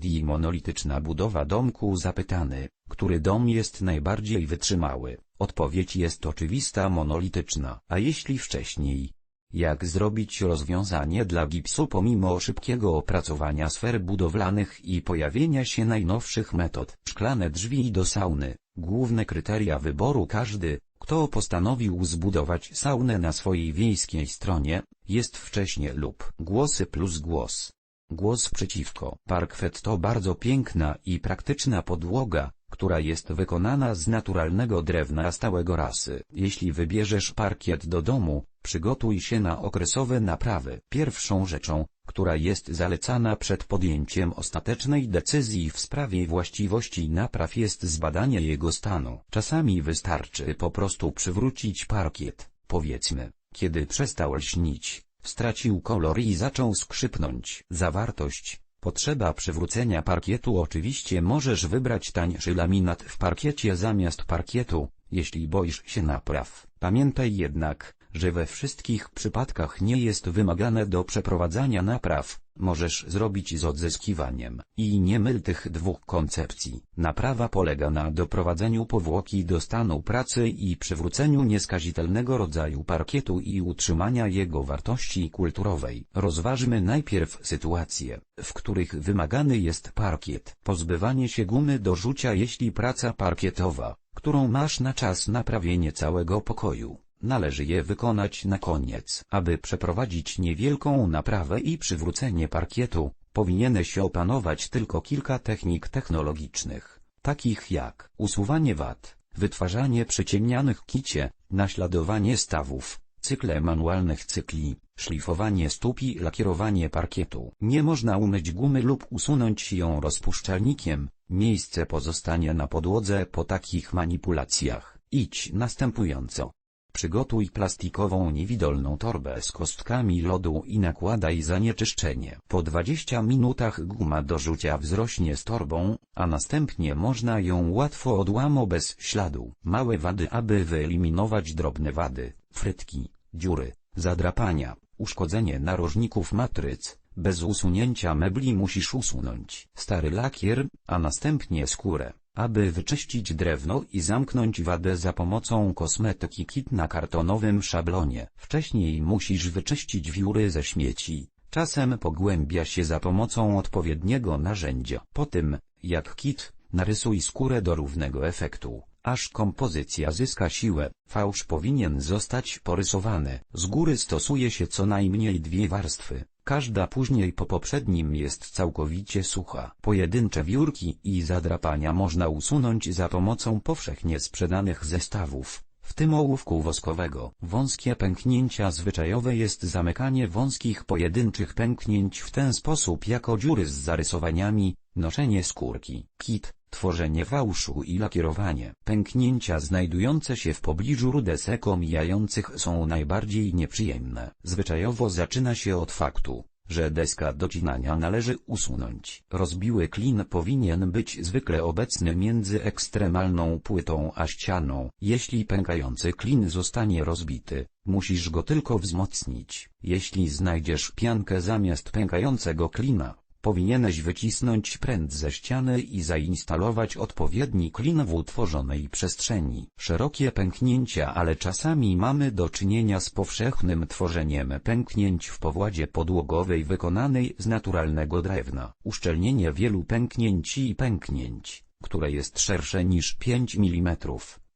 Di monolityczna budowa domku zapytany, który dom jest najbardziej wytrzymały. Odpowiedź jest oczywista monolityczna. A jeśli wcześniej? Jak zrobić rozwiązanie dla gipsu pomimo szybkiego opracowania sfer budowlanych i pojawienia się najnowszych metod? Szklane drzwi do sauny. Główne kryteria wyboru każdy, kto postanowił zbudować saunę na swojej wiejskiej stronie, jest wcześnie lub głosy plus głos. Głos przeciwko. Parkwet to bardzo piękna i praktyczna podłoga, która jest wykonana z naturalnego drewna stałego rasy. Jeśli wybierzesz parkiet do domu, przygotuj się na okresowe naprawy. Pierwszą rzeczą, która jest zalecana przed podjęciem ostatecznej decyzji w sprawie właściwości napraw jest zbadanie jego stanu. Czasami wystarczy po prostu przywrócić parkiet, powiedzmy, kiedy przestał lśnić, stracił kolor i zaczął skrzypnąć. Zawartość Potrzeba przywrócenia parkietu Oczywiście możesz wybrać tańszy laminat w parkiecie zamiast parkietu, jeśli boisz się napraw. Pamiętaj jednak, że we wszystkich przypadkach nie jest wymagane do przeprowadzania napraw, możesz zrobić z odzyskiwaniem. I nie myl tych dwóch koncepcji. Naprawa polega na doprowadzeniu powłoki do stanu pracy i przywróceniu nieskazitelnego rodzaju parkietu i utrzymania jego wartości kulturowej. Rozważmy najpierw sytuacje, w których wymagany jest parkiet. Pozbywanie się gumy do rzucia jeśli praca parkietowa, którą masz na czas naprawienie całego pokoju Należy je wykonać na koniec. Aby przeprowadzić niewielką naprawę i przywrócenie parkietu, powinieneś opanować tylko kilka technik technologicznych, takich jak usuwanie wad, wytwarzanie przyciemnianych kicie, naśladowanie stawów, cykle manualnych cykli, szlifowanie stóp i lakierowanie parkietu. Nie można umyć gumy lub usunąć ją rozpuszczalnikiem, miejsce pozostanie na podłodze po takich manipulacjach. Idź następująco. Przygotuj plastikową niewidolną torbę z kostkami lodu i nakładaj zanieczyszczenie. Po 20 minutach guma do rzucia wzrośnie z torbą, a następnie można ją łatwo odłamo bez śladu. Małe wady Aby wyeliminować drobne wady, frytki, dziury, zadrapania, uszkodzenie narożników matryc, bez usunięcia mebli musisz usunąć stary lakier, a następnie skórę. Aby wyczyścić drewno i zamknąć wadę za pomocą kosmetyki kit na kartonowym szablonie. Wcześniej musisz wyczyścić wióry ze śmieci. Czasem pogłębia się za pomocą odpowiedniego narzędzia. Po tym, jak kit, narysuj skórę do równego efektu, aż kompozycja zyska siłę. Fałsz powinien zostać porysowany. Z góry stosuje się co najmniej dwie warstwy. Każda później po poprzednim jest całkowicie sucha. Pojedyncze wiórki i zadrapania można usunąć za pomocą powszechnie sprzedanych zestawów, w tym ołówku woskowego. Wąskie pęknięcia zwyczajowe jest zamykanie wąskich pojedynczych pęknięć w ten sposób jako dziury z zarysowaniami, noszenie skórki. Kit, tworzenie fałszu i lakierowanie. Pęknięcia znajdujące się w pobliżu rudesek omijających są najbardziej nieprzyjemne. Zwyczajowo zaczyna się od faktu, że deska docinania należy usunąć. Rozbiły klin powinien być zwykle obecny między ekstremalną płytą a ścianą. Jeśli pękający klin zostanie rozbity, musisz go tylko wzmocnić. Jeśli znajdziesz piankę zamiast pękającego klina, Powinieneś wycisnąć pręt ze ściany i zainstalować odpowiedni klin w utworzonej przestrzeni. Szerokie pęknięcia Ale czasami mamy do czynienia z powszechnym tworzeniem pęknięć w powładzie podłogowej wykonanej z naturalnego drewna. Uszczelnienie wielu pęknięć i pęknięć, które jest szersze niż 5 mm,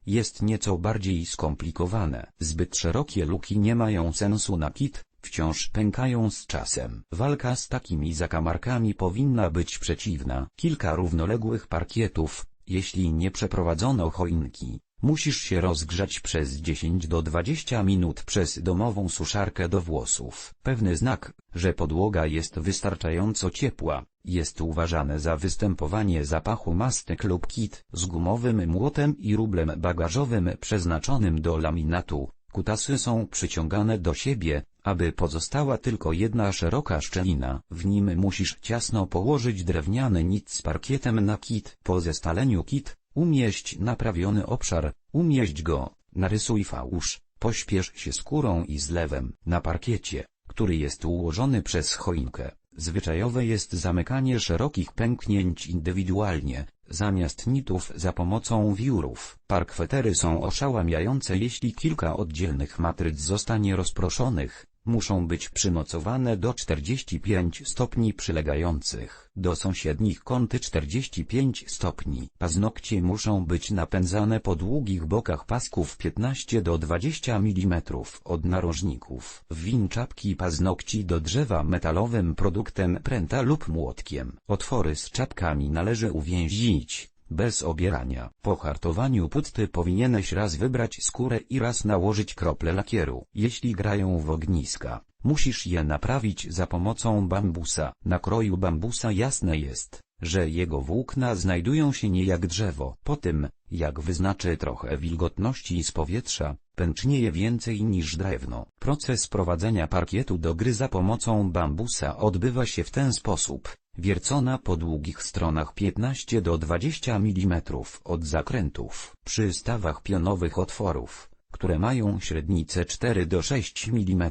jest nieco bardziej skomplikowane. Zbyt szerokie luki nie mają sensu na kit, wciąż pękają z czasem. Walka z takimi zakamarkami powinna być przeciwna. Kilka równoległych parkietów, jeśli nie przeprowadzono choinki, musisz się rozgrzać przez 10 do 20 minut przez domową suszarkę do włosów. Pewny znak, że podłoga jest wystarczająco ciepła, jest uważane za występowanie zapachu mastek lub kit z gumowym młotem i rublem bagażowym przeznaczonym do laminatu. Kutasy są przyciągane do siebie, aby pozostała tylko jedna szeroka szczelina, w nim musisz ciasno położyć drewniany nic z parkietem na kit. Po zestaleniu kit, umieść naprawiony obszar, umieść go, narysuj fałsz, pośpiesz się skórą i zlewem. Na parkiecie, który jest ułożony przez choinkę, Zwyczajowe jest zamykanie szerokich pęknięć indywidualnie, zamiast nitów za pomocą wiórów. Parkwetery są oszałamiające jeśli kilka oddzielnych matryc zostanie rozproszonych, muszą być przymocowane do 45 stopni przylegających do sąsiednich kąty 45 stopni. Paznokcie muszą być napędzane po długich bokach pasków 15 do 20 mm od narożników. Win czapki paznokci do drzewa metalowym produktem pręta lub młotkiem. Otwory z czapkami należy uwięzić bez obierania. Po hartowaniu putty powinieneś raz wybrać skórę i raz nałożyć krople lakieru. Jeśli grają w ogniska, musisz je naprawić za pomocą bambusa. Na kroju bambusa jasne jest, że jego włókna znajdują się nie jak drzewo. Po tym, jak wyznaczy trochę wilgotności z powietrza, pęcznieje więcej niż drewno. Proces prowadzenia parkietu do gry za pomocą bambusa odbywa się w ten sposób. Wiercona po długich stronach 15 do 20 mm od zakrętów. Przy stawach pionowych otworów, które mają średnicę 4 do 6 mm,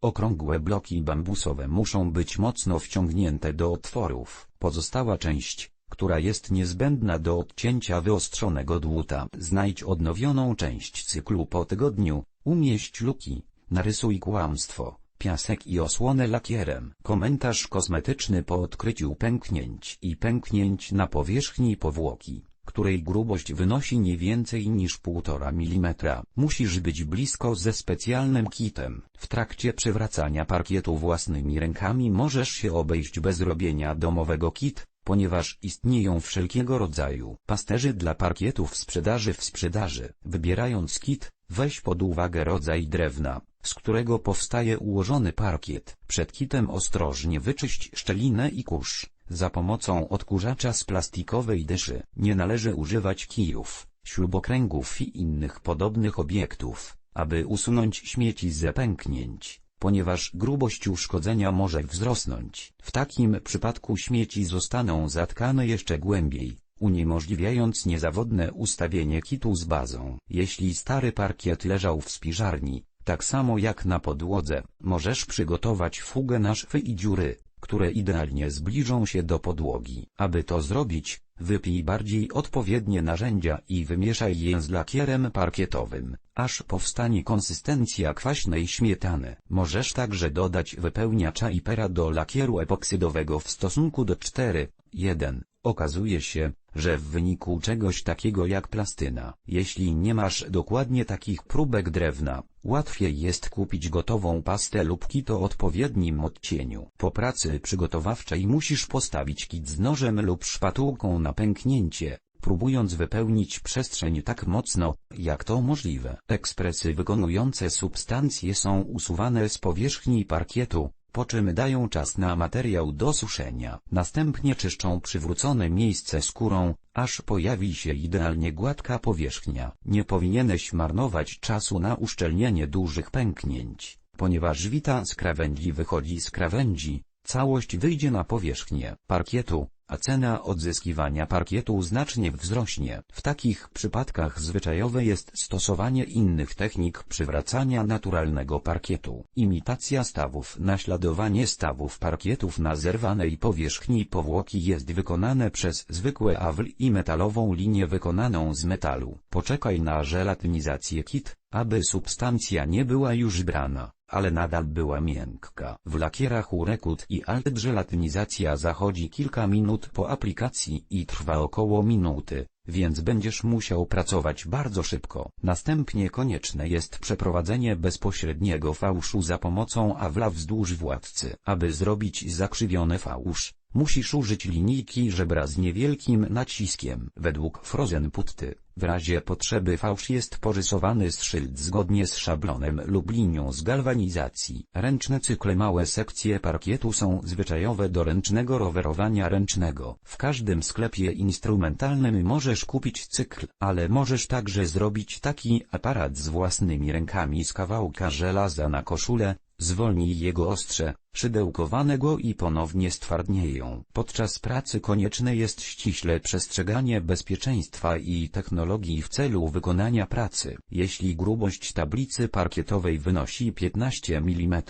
okrągłe bloki bambusowe muszą być mocno wciągnięte do otworów. Pozostała część, która jest niezbędna do odcięcia wyostrzonego dłuta. Znajdź odnowioną część cyklu po tygodniu, umieść luki, narysuj kłamstwo piasek i osłonę lakierem. Komentarz kosmetyczny po odkryciu pęknięć i pęknięć na powierzchni powłoki, której grubość wynosi nie więcej niż 1,5 mm. Musisz być blisko ze specjalnym kitem. W trakcie przywracania parkietu własnymi rękami możesz się obejść bez robienia domowego kit, ponieważ istnieją wszelkiego rodzaju pasterzy dla parkietów sprzedaży w sprzedaży. Wybierając kit, weź pod uwagę rodzaj drewna, z którego powstaje ułożony parkiet. Przed kitem ostrożnie wyczyść szczelinę i kurz. Za pomocą odkurzacza z plastikowej dyszy nie należy używać kijów, śrubokręgów i innych podobnych obiektów, aby usunąć śmieci z zapęknięć, ponieważ grubość uszkodzenia może wzrosnąć. W takim przypadku śmieci zostaną zatkane jeszcze głębiej, uniemożliwiając niezawodne ustawienie kitu z bazą. Jeśli stary parkiet leżał w spiżarni, tak samo jak na podłodze, możesz przygotować fugę na szwy i dziury, które idealnie zbliżą się do podłogi. Aby to zrobić, wypij bardziej odpowiednie narzędzia i wymieszaj je z lakierem parkietowym, aż powstanie konsystencja kwaśnej śmietany. Możesz także dodać wypełniacza i pera do lakieru epoksydowego w stosunku do 4, 1. Okazuje się, że w wyniku czegoś takiego jak plastyna, jeśli nie masz dokładnie takich próbek drewna, łatwiej jest kupić gotową pastę lub kit o odpowiednim odcieniu. Po pracy przygotowawczej musisz postawić kit z nożem lub szpatułką na pęknięcie, próbując wypełnić przestrzeń tak mocno, jak to możliwe. Ekspresy wykonujące substancje są usuwane z powierzchni parkietu, po czym dają czas na materiał do suszenia. Następnie czyszczą przywrócone miejsce skórą, aż pojawi się idealnie gładka powierzchnia. Nie powinieneś marnować czasu na uszczelnienie dużych pęknięć, ponieważ wita z krawędzi wychodzi z krawędzi, całość wyjdzie na powierzchnię parkietu, a cena odzyskiwania parkietu znacznie wzrośnie. W takich przypadkach zwyczajowe jest stosowanie innych technik przywracania naturalnego parkietu. Imitacja stawów Naśladowanie stawów parkietów na zerwanej powierzchni powłoki jest wykonane przez zwykłe awl i metalową linię wykonaną z metalu. Poczekaj na żelatynizację kit, aby substancja nie była już brana ale nadal była miękka. W lakierach Urekut i Alt żelatynizacja zachodzi kilka minut po aplikacji i trwa około minuty, więc będziesz musiał pracować bardzo szybko. Następnie konieczne jest przeprowadzenie bezpośredniego fałszu za pomocą awla wzdłuż władcy. Aby zrobić zakrzywiony fałsz, musisz użyć linijki żebra z niewielkim naciskiem. Według Frozen Putty, w razie potrzeby fałsz jest porysowany z szyld zgodnie z szablonem lub linią z galwanizacji. Ręczne cykle małe sekcje parkietu są zwyczajowe do ręcznego rowerowania ręcznego. W każdym sklepie instrumentalnym możesz kupić cykl, ale możesz także zrobić taki aparat z własnymi rękami z kawałka żelaza na koszulę, zwolnij jego ostrze, szydełkowane go i ponownie stwardnieją. Podczas pracy konieczne jest ściśle przestrzeganie bezpieczeństwa i technologii w celu wykonania pracy. Jeśli grubość tablicy parkietowej wynosi 15 mm,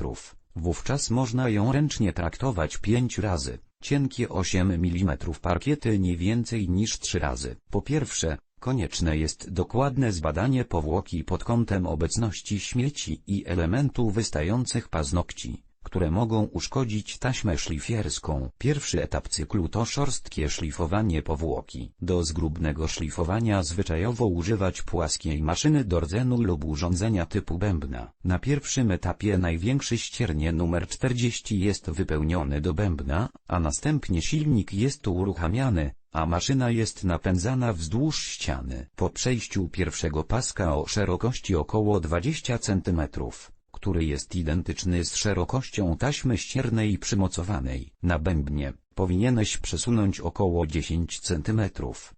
Wówczas można ją ręcznie traktować 5 razy. Cienkie 8 mm parkiety nie więcej niż 3 razy. Po pierwsze, konieczne jest dokładne zbadanie powłoki pod kątem obecności śmieci i elementów wystających paznokci które mogą uszkodzić taśmę szlifierską. Pierwszy etap cyklu to szorstkie szlifowanie powłoki. Do zgrubnego szlifowania zwyczajowo używać płaskiej maszyny do rdzenu lub urządzenia typu bębna. Na pierwszym etapie największy ściernie numer 40 jest wypełniony do bębna, a następnie silnik jest uruchamiany, a maszyna jest napędzana wzdłuż ściany. Po przejściu pierwszego paska o szerokości około 20 cm, który jest identyczny z szerokością taśmy ściernej przymocowanej. Na bębnie, powinieneś przesunąć około 10 cm.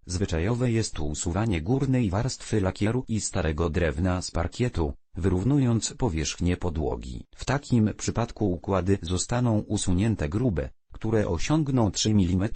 Zwyczajowe jest usuwanie górnej warstwy lakieru i starego drewna z parkietu, wyrównując powierzchnię podłogi. W takim przypadku układy zostaną usunięte grube, które osiągną 3 mm,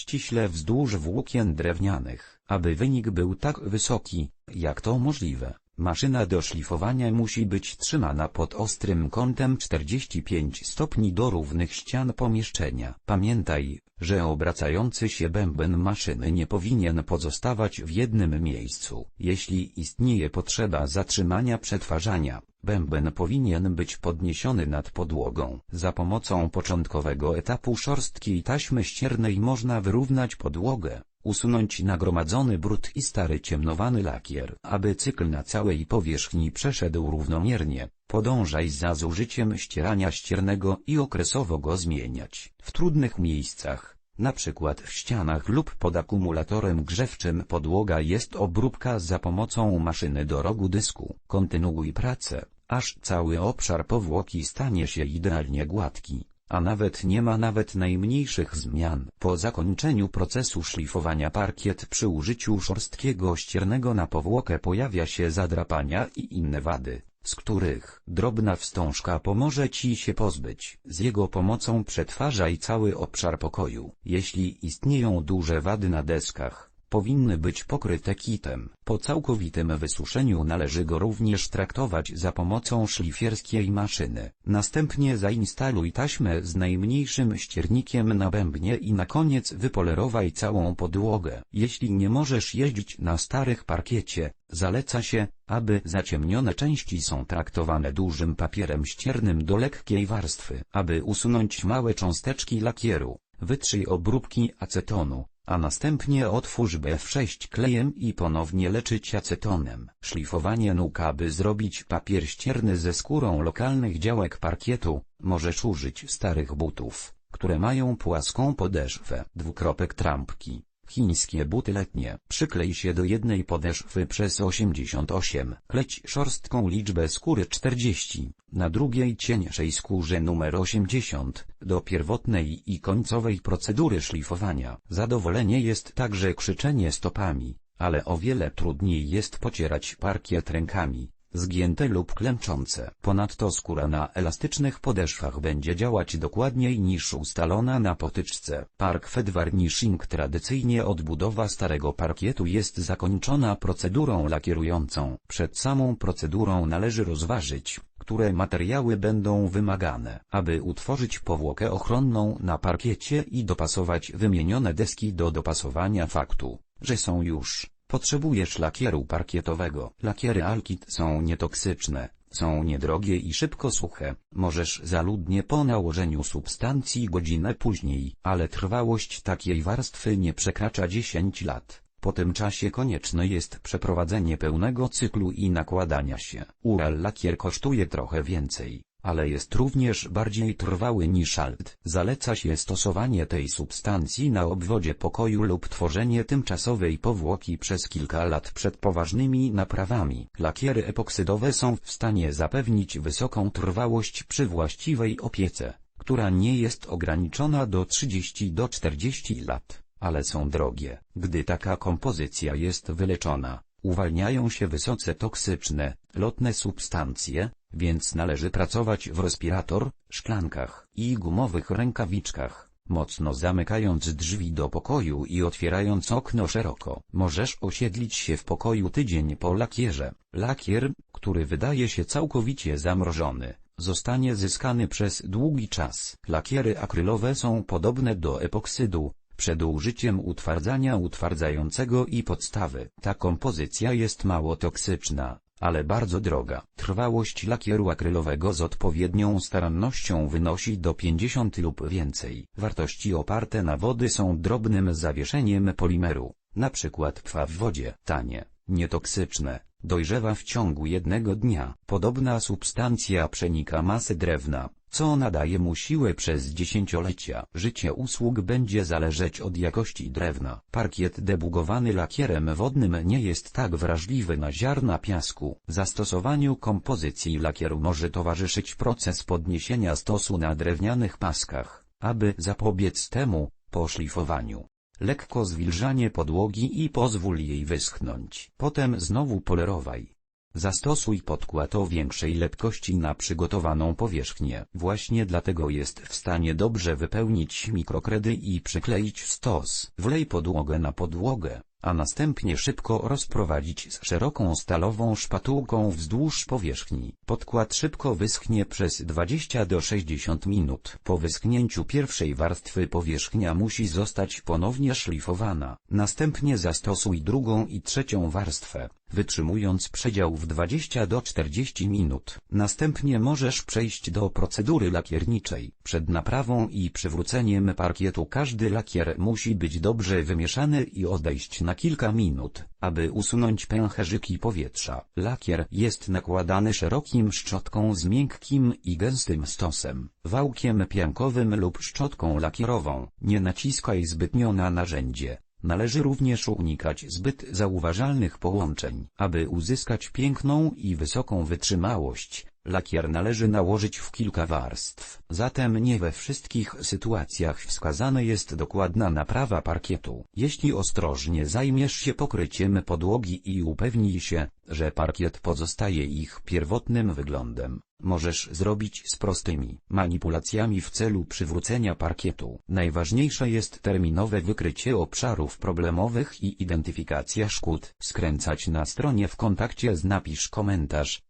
ściśle wzdłuż włókien drewnianych. Aby wynik był tak wysoki, jak to możliwe, Maszyna do szlifowania musi być trzymana pod ostrym kątem 45 stopni do równych ścian pomieszczenia. Pamiętaj, że obracający się bęben maszyny nie powinien pozostawać w jednym miejscu. Jeśli istnieje potrzeba zatrzymania przetwarzania, bęben powinien być podniesiony nad podłogą. Za pomocą początkowego etapu szorstkiej taśmy ściernej można wyrównać podłogę, usunąć nagromadzony brud i stary ciemnowany lakier. Aby cykl na całej powierzchni przeszedł równomiernie, podążaj za zużyciem ścierania ściernego i okresowo go zmieniać. W trudnych miejscach, przykład w ścianach lub pod akumulatorem grzewczym podłoga jest obróbka za pomocą maszyny do rogu dysku. Kontynuuj pracę, aż cały obszar powłoki stanie się idealnie gładki a nawet nie ma nawet najmniejszych zmian. Po zakończeniu procesu szlifowania parkiet przy użyciu szorstkiego ściernego na powłokę pojawia się zadrapania i inne wady, z których drobna wstążka pomoże Ci się pozbyć. Z jego pomocą przetwarzaj cały obszar pokoju. Jeśli istnieją duże wady na deskach, powinny być pokryte kitem. Po całkowitym wysuszeniu należy go również traktować za pomocą szlifierskiej maszyny. Następnie zainstaluj taśmę z najmniejszym ściernikiem na bębnie i na koniec wypolerowaj całą podłogę. Jeśli nie możesz jeździć na starych parkiecie, zaleca się, aby zaciemnione części są traktowane dużym papierem ściernym do lekkiej warstwy. Aby usunąć małe cząsteczki lakieru, wytrzyj obróbki acetonu, a następnie otwórz BF6 klejem i ponownie leczyć acetonem. Szlifowanie nóg aby zrobić papier ścierny ze skórą lokalnych działek parkietu, możesz użyć starych butów, które mają płaską podeszwę. Dwukropek trampki. Chińskie buty letnie. Przyklej się do jednej podeszwy przez 88. Kleć szorstką liczbę skóry 40. Na drugiej cieńszej skórze numer 80. Do pierwotnej i końcowej procedury szlifowania. Zadowolenie jest także krzyczenie stopami, ale o wiele trudniej jest pocierać parkiet rękami zgięte lub klęczące. Ponadto skóra na elastycznych podeszwach będzie działać dokładniej niż ustalona na potyczce. Parquet varnishing tradycyjnie odbudowa starego parkietu jest zakończona procedurą lakierującą. Przed samą procedurą należy rozważyć, które materiały będą wymagane, aby utworzyć powłokę ochronną na parkiecie i dopasować wymienione deski do dopasowania faktu, że są już Potrzebujesz lakieru parkietowego. Lakiery Alkit są nietoksyczne, są niedrogie i szybko suche. Możesz zaludnie po nałożeniu substancji godzinę później, ale trwałość takiej warstwy nie przekracza 10 lat. Po tym czasie konieczne jest przeprowadzenie pełnego cyklu i nakładania się. Ural lakier kosztuje trochę więcej, ale jest również bardziej trwały niż alt. Zaleca się stosowanie tej substancji na obwodzie pokoju lub tworzenie tymczasowej powłoki przez kilka lat przed poważnymi naprawami. Lakiery epoksydowe są w stanie zapewnić wysoką trwałość przy właściwej opiece, która nie jest ograniczona do 30 do 40 lat, ale są drogie. Gdy taka kompozycja jest wyleczona, uwalniają się wysoce toksyczne, lotne substancje, więc należy pracować w respirator, szklankach i gumowych rękawiczkach, mocno zamykając drzwi do pokoju i otwierając okno szeroko. Możesz osiedlić się w pokoju tydzień po lakierze. Lakier, który wydaje się całkowicie zamrożony, zostanie zyskany przez długi czas. Lakiery akrylowe są podobne do epoksydu, przed użyciem utwardzania utwardzającego i podstawy. Ta kompozycja jest mało toksyczna, ale bardzo droga. Trwałość lakieru akrylowego z odpowiednią starannością wynosi do 50 lub więcej. Wartości oparte na wody są drobnym zawieszeniem polimeru, przykład pfa w wodzie. Tanie, nietoksyczne, dojrzewa w ciągu jednego dnia. Podobna substancja przenika masę drewna, co nadaje mu siłę przez dziesięciolecia. Życie usług będzie zależeć od jakości drewna. Parkiet debugowany lakierem wodnym nie jest tak wrażliwy na ziarna piasku. Zastosowaniu kompozycji lakieru może towarzyszyć proces podniesienia stosu na drewnianych paskach, aby zapobiec temu, po szlifowaniu. Lekko zwilżanie podłogi i pozwól jej wyschnąć. Potem znowu polerowaj. Zastosuj podkład o większej lekkości na przygotowaną powierzchnię. Właśnie dlatego jest w stanie dobrze wypełnić mikrokredy i przykleić stos. Wlej podłogę na podłogę, a następnie szybko rozprowadzić z szeroką stalową szpatułką wzdłuż powierzchni. Podkład szybko wyschnie przez 20 do 60 minut. Po wyschnięciu pierwszej warstwy powierzchnia musi zostać ponownie szlifowana. Następnie zastosuj drugą i trzecią warstwę, wytrzymując przedział w 20 do 40 minut. Następnie możesz przejść do procedury lakierniczej. Przed naprawą i przywróceniem parkietu każdy lakier musi być dobrze wymieszany i odejść na kilka minut, aby usunąć pęcherzyki powietrza. Lakier jest nakładany szerokim szczotką z miękkim i gęstym stosem, wałkiem piankowym lub szczotką lakierową. Nie naciskaj zbytnio na narzędzie. Należy również unikać zbyt zauważalnych połączeń. Aby uzyskać piękną i wysoką wytrzymałość, lakier należy nałożyć w kilka warstw. Zatem nie we wszystkich sytuacjach wskazane jest dokładna naprawa parkietu. Jeśli ostrożnie zajmiesz się pokryciem podłogi i upewnij się, że parkiet pozostaje ich pierwotnym wyglądem, możesz zrobić z prostymi manipulacjami w celu przywrócenia parkietu. Najważniejsze jest terminowe wykrycie obszarów problemowych i identyfikacja szkód. Skręcać na stronie w kontakcie z napisz komentarz.